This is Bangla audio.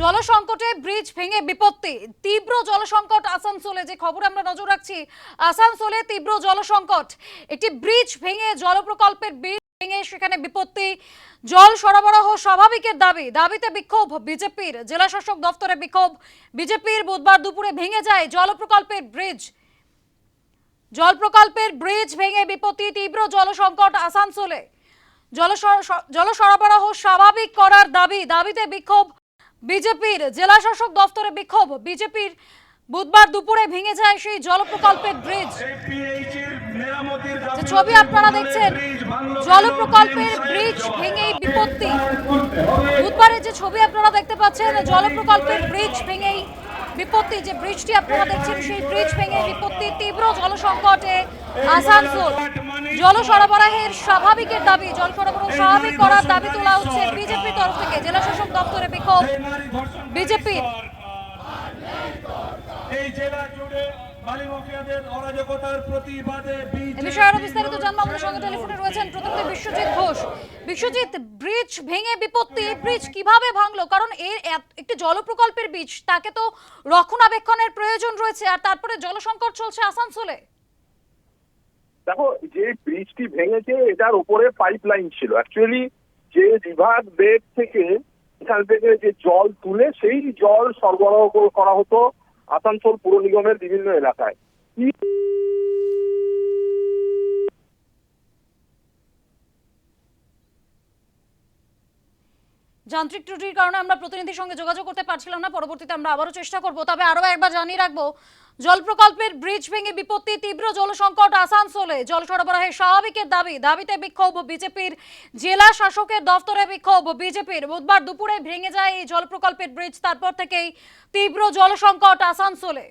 জলসংকটে ব্রিজ ভেঙে বিপত্তি। তীব্র জলসংকট আসানসোলে, যে খবর আমরা নজর রাখছি, আসানসোলে তীব্র জলসংকট। একটি ব্রিজ ভেঙে জল প্রকল্পের ব্রিজ ভেঙে সেখানে বিপত্তি। জল সরবরাহ স্বাভাবিকের দাবি। দাবিতে বিক্ষোভ বিজেপির। জেলা শাসক দফতরে বিক্ষোভ। বিজেপির বুধবার দুপুরে ভেঙে যায় জল প্রকল্পের ব্রিজ। জল প্রকল্পের ব্রিজ ভেঙে বিপত্তি, তীব্র জলসংকট আসানসোলে। জল সরবরাহ স্বাভাবিক করার দাবি। দাবিতে বিক্ষোভ বিজেপির জেলা শাসক দফতরে বিক্ষোভ। বিজেপির বুধবার দুপুরে ভেঙে যায় সেই জল প্রকল্পের ব্রিজ যে ছবি আপনারা দেখছেন। জল প্রকল্পের ব্রিজ ভেঙেই বিপত্তি। বুধবারে যে ছবি আপনারা দেখতে পাচ্ছেন জল প্রকল্পের ব্রিজ ভেঙেই বিপত্তি। যে ব্রিজটি আপনারা দেখছেন সেই ব্রিজ ভেঙে বিপত্তি তীব্র জল সংকটে আসানসোল। জল সরবরাহের স্বাভাবিকের দাবি জল সরবরাহ স্বাভাবিক করার দাবি তোলা হচ্ছে বিজেপির তরফ থেকে জেলা শাসক দপ্তরে বিক্ষোভ। বিজেপির এই জেলা জুড়ে বালিমুখিয়াদের অরাজকতার প্রতিবাদে এ বিষয়ে আরও বিস্তারিত জানব আমাদের সঙ্গে টেলিফোনে রয়েছেন প্রতিনিধি বিশ্বজিৎ ঘোষ। বিশ্বজিৎ ব্রিজ ভেঙে বিপত্তি ব্রিজ কীভাবে ভাঙলো? কারণ এর একটি জল প্রকল্পের ব্রিজ তাকে তো রক্ষণাবেক্ষণের প্রয়োজন রয়েছে আর তারপরে জলসংকট চলছে আসানসোলে। দেখো, যে ব্রিজটি ভেঙেছে, এটার উপরে পাইপ লাইন ছিল। অ্যাকচুয়ালি যে রিভার বেড থেকে, এখান থেকে যে জল তুলে, সেই জল সরবরাহ করা হতো আসানসোল পুর নিগমের বিভিন্ন এলাকায়। যান্ত্রিক ত্রুটির কারণে আমরা প্রতিনিধির সঙ্গে যোগাযোগ করতে পারছিলাম না। পরবর্তীতে আমরা আবারও চেষ্টা করব। তবে আরও একবার জানিয়ে রাখব, জল প্রকল্পের ব্রিজ ভেঙে বিপত্তি, তীব্র জলসংকট আসানসোলে জল সরবরাহের স্বাভাবিকের দাবি। দাবিতে বিক্ষোভ বিজেপির জেলা শাসকের দফতরে বিক্ষোভ বিজেপির। বুধবার দুপুরে ভেঙে যায় এই জল প্রকল্পের ব্রিজ, তারপর থেকেই তীব্র জলসংকট আসানসোলে।